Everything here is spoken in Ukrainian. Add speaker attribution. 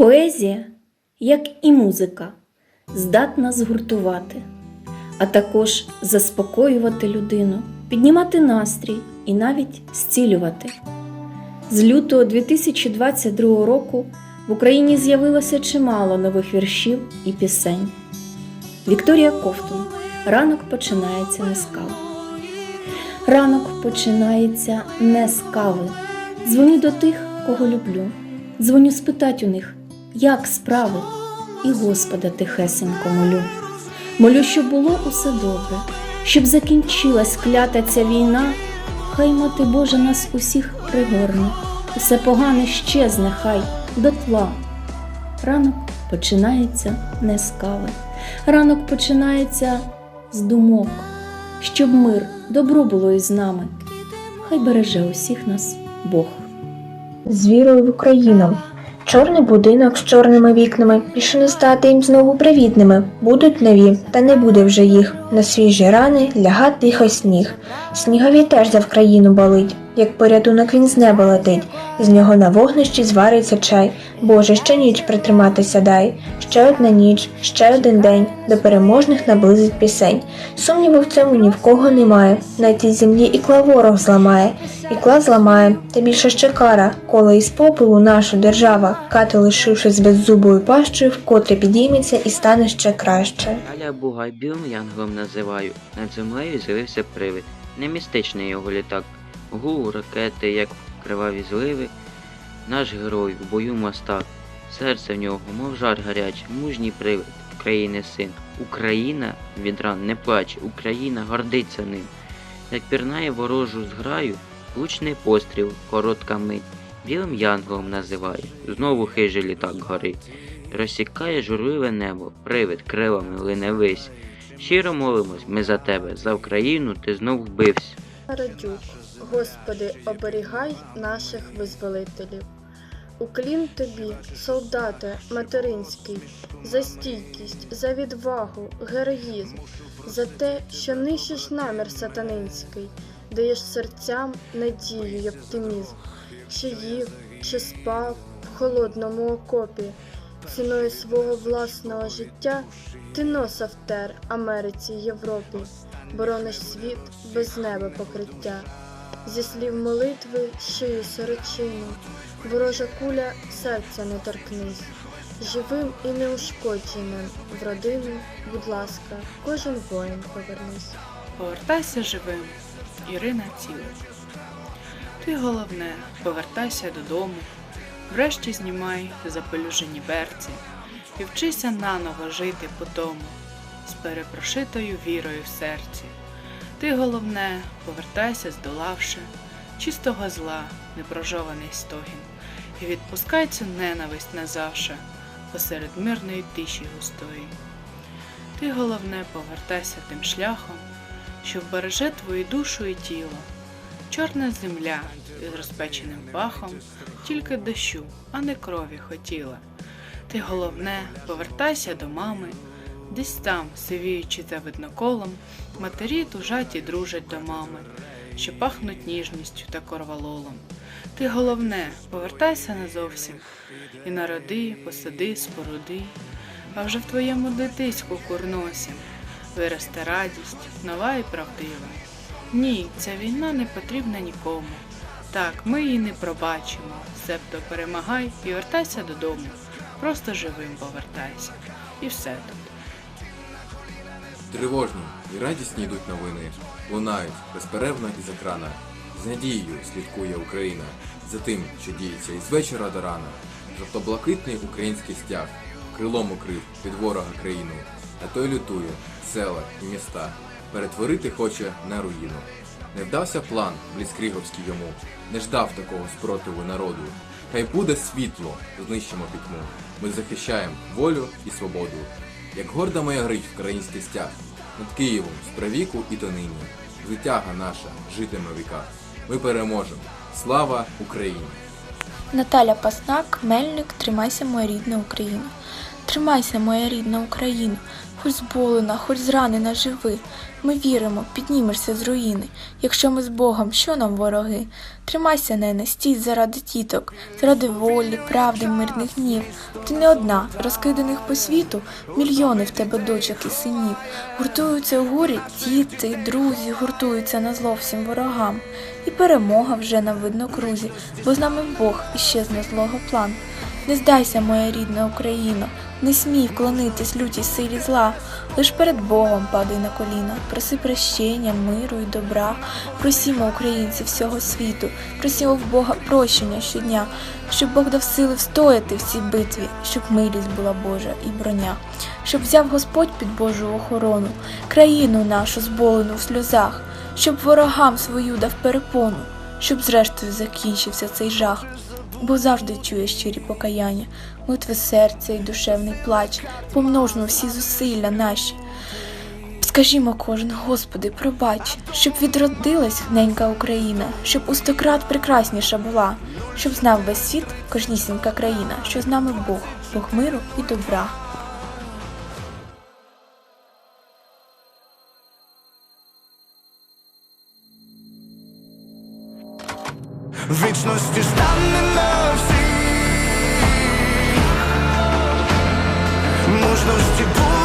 Speaker 1: Поезія, як і музика, здатна згуртувати, а також заспокоювати людину, піднімати настрій і навіть зцілювати. З лютого 2022 року в Україні з'явилося чимало нових віршів і пісень. Вікторія Ковтун. Ранок починається не з кави. Ранок починається не з кави. Дзвоню до тих, кого люблю. Дзвоню спитать у них, як справи, і Господа тихесенько молю. Молю, щоб було усе добре, щоб закінчилась клята ця війна. Хай мати Божа нас усіх пригорне, усе погане щезне, хай дотла. Ранок починається не з кави, ранок починається з думок, щоб мир, добро було із нами. Хай береже усіх нас Бог.
Speaker 2: з вірою в Україну. Чорний будинок з чорними вікнами, більше не стати їм знову привітними. Будуть нові, та не буде вже їх. На свіжі рани ляга тихо сніг. Снігові теж за Вкраїну болить, як порятунок він з неба летить. З нього на вогнищі звариться чай. Боже, ще ніч притриматися дай. Ще одна ніч, ще один день, до переможних наблизить пісень. Сумніву в цьому ні в кого немає. На тій землі ікла ворог зламає, ікла зламає, та більше ще кара, коли із попелу наша держава, кати лишившись беззубою пащею, вкотре підійметься і стане ще краще.
Speaker 3: Аля Бугай білим янголом називаю. Над землею з'явився привид. Не містичний його літак. Гул, ракети, як криваві зливи. Наш герой в бою мостак. Серце в нього, мов жар гарячий, мужній привид, України син. Україна від ран не плаче, Україна гордиться ним. Як пірнає ворожу зграю, влучний постріл, коротка мить. Білим янголом називає, знову хижий літак горить. Розсікає журливе небо, привид крилами лине вись. Щиро молимось ми за тебе, за Україну ти знов вбився.
Speaker 4: Радюк, Господи, оберігай наших визволителів. Уклін тобі, солдате материнський, за стійкість, за відвагу, героїзм, за те, що нищиш намір сатанинський, даєш серцям надію й оптимізм, чи їв, чи спав в холодному окопі, ціною свого власного життя ти носа втер Америці й Європі, борониш світ без неба покриття. Зі слів молитви шию сорочину, ворожа куля серця не торкнись. Живим і неушкодженим в родину, будь ласка, кожен воїн повернись.
Speaker 5: Повертайся живим, Ірина Ціла. Ти головне, повертайся додому, врешті знімай запелюжені берці і вчися наново жити по тому, з перепрошитою вірою в серці. Ти головне, повертайся здолавши чистого зла, непрожований стогін, і відпускай цю ненависть назавше посеред мирної тиші густої. Ти головне, повертайся тим шляхом, що вбереже твою душу і тіло. Чорна земля із розпеченим пахом, тільки дощу, а не крові хотіла. Ти головне, повертайся до мами, десь там, сивіючи за видноколом, матері тужать і дружать до мами, що пахнуть ніжністю та корвалолом. Ти головне, повертайся назовсім, і народи, посади, споруди, а вже в твоєму дитиську курносі виросте радість, нова і правдива. Ні, ця війна не потрібна нікому. Так, ми її не пробачимо. Себто перемагай і вертайся додому. Просто живим повертайся. І все тут.
Speaker 6: Тривожні і радісні йдуть новини, лунають безперервно із екрана. З надією слідкує Україна за тим, що діється із вечора до рана. Жовто-блакитний український стяг крилом укрив від ворога країну, а той лютує села і міста, перетворити хоче на руїну. Не вдався план бліцкріговський йому, не ждав такого спротиву народу. Хай буде світло, знищимо пітьму. Ми захищаємо волю і свободу. Як горда моя грить український стяг, над Києвом з правіку і донині. Звитяга наша житиме віка. Ми переможемо. Слава Україні!
Speaker 7: Наталя Паснак, Мельник, тримайся, моя рідна Україна. Тримайся, моя рідна Україна, хоч зболена, хоч зранена, живи. Ми віримо, піднімешся з руїни. Якщо ми з Богом, що нам вороги? Тримайся, нене, стій заради тіток, заради волі, правди, мирних днів. Ти не одна, розкиданих по світу, мільйони в тебе дочок і синів. Гуртуються у горі діти, друзі, гуртуються на зло всім ворогам. І перемога вже на виднокрузі, бо з нами Бог іщезне злого план. Не здайся, моя рідна Україно, не смій вклонитись лютій силі зла, лиш перед Богом падай на коліна, проси прощення, миру і добра. Просімо українці всього світу, просімо в Бога прощення щодня, щоб Бог дав сили встояти в цій битві, щоб милість була Божа і броня, щоб взяв Господь під Божу охорону, країну нашу зболену в сльозах, щоб ворогам свою дав перепону, щоб зрештою закінчився цей жах. Бо завжди чує щирі покаяння, молитви серця і душевний плач, помножмо всі зусилля наші. Скажімо кожен, Господи, пробач, щоб відродилась ненька Україна, щоб у стократ прекрасніша була, щоб знав весь світ, кожнісінька країна, що з нами Бог, Бог миру і добра.
Speaker 8: Вічності стане мужності буде